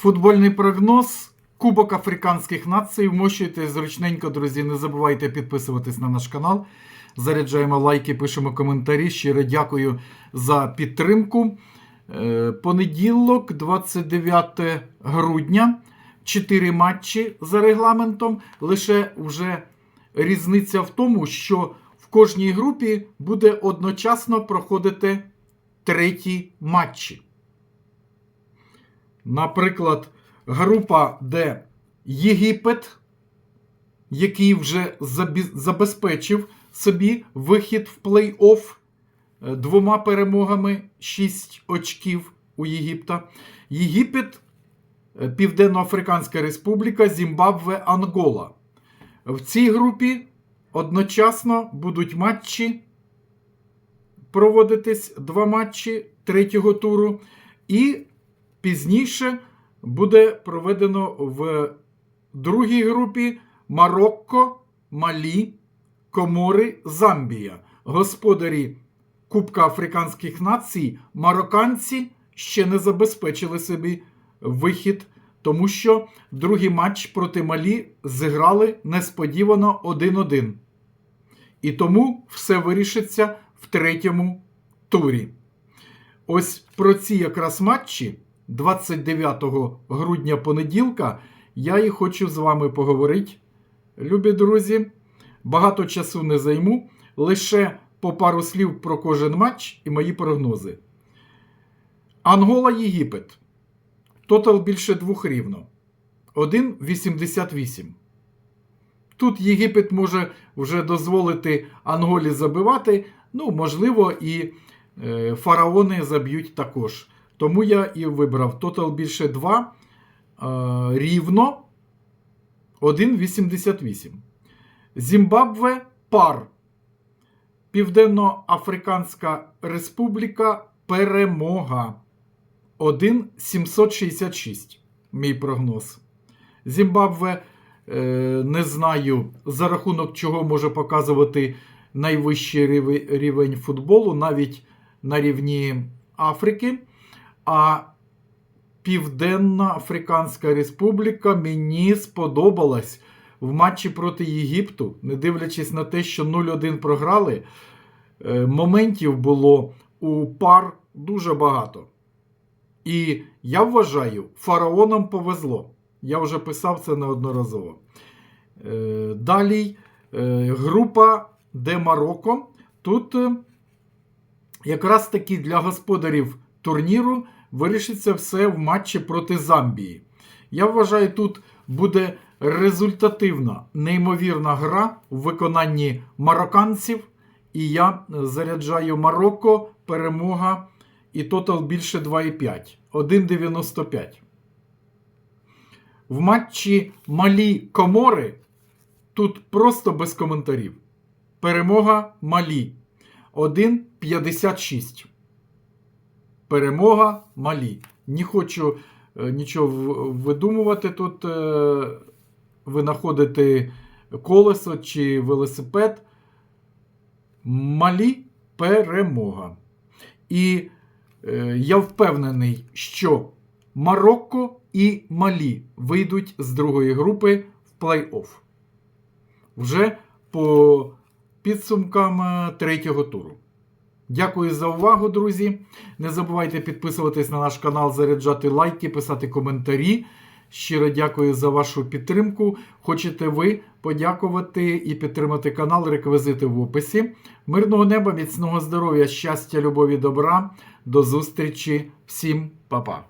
Футбольний прогноз. Кубок Африканських націй. Вмощуйте зручненько, друзі. Не забувайте підписуватись на наш канал. Заряджаємо лайки, пишемо коментарі. Щиро дякую за підтримку. Е, Понеділок, 29 грудня. Чотири матчі за регламентом. Лише вже різниця в тому, що в кожній групі буде одночасно проходити треті матчі. Наприклад, група, де Єгипет, який вже забезпечив собі вихід в плей-офф е, двома перемогами 6 очків у Єгипта. Єгипет, е, Південно-Африканська Республіка, Зімбабве, Ангола. В цій групі одночасно будуть матчі проводитись два матчі третього туру. І пізніше буде проведено в другій групі Марокко, Малі, Комори, Замбія. Господарі Кубка Африканських націй, марокканці ще не забезпечили собі вихід, тому що другий матч проти Малі зіграли несподівано 1-1. І тому все вирішиться в третьому турі. Ось про ці якраз матчі 29 грудня понеділка я і хочу з вами поговорити. Любі друзі, багато часу не займу, лише по пару слів про кожен матч і мої прогнози. Ангола Єгипет. Тотал більше двох рівно. 1,88. Тут Єгипет може вже дозволити Анголі забивати. Ну, можливо, і е, фараони заб'ють також. Тому я і вибрав тотал більше 2 е, рівно 1,88. Зімбабве пар. Південно-Африканська Республіка перемога. 1,766. Мій прогноз. Зімбабве е, не знаю, за рахунок чого може показувати найвищий рівень, рівень футболу, навіть на рівні Африки. А Південна Африканська Республіка мені сподобалась в матчі проти Єгипту, не дивлячись на те, що 0-1 програли. е, Моментів було у пар дуже багато. І я вважаю, фараонам повезло. Я вже писав це неодноразово. Е, Далі е, група Де Марокко. Тут якраз таки для господарів турніру вирішиться все в матчі проти Замбії. Я вважаю, тут буде результативна, неймовірна гра в виконанні марокканців. І я заряджаю Марокко, перемога і тотал більше 2,5. 1,95. В матчі Малі Комори тут просто без коментарів. Перемога Малі 1,56. Перемога Малі. Не хочу е, нічого видумувати тут, е, винаходити колесо чи велосипед. Малі перемога. І е, я впевнений, що Марокко і Малі вийдуть з другої групи в плей-офф. Вже по підсумкам е, третього туру. Дякую за увагу, друзі. Не забувайте підписуватись на наш канал, заряджати лайки, писати коментарі. Щиро дякую за вашу підтримку. Хочете ви подякувати і підтримати канал, реквізити в описі. Мирного неба, міцного здоров'я, щастя, любові, добра. До зустрічі. Всім па-па.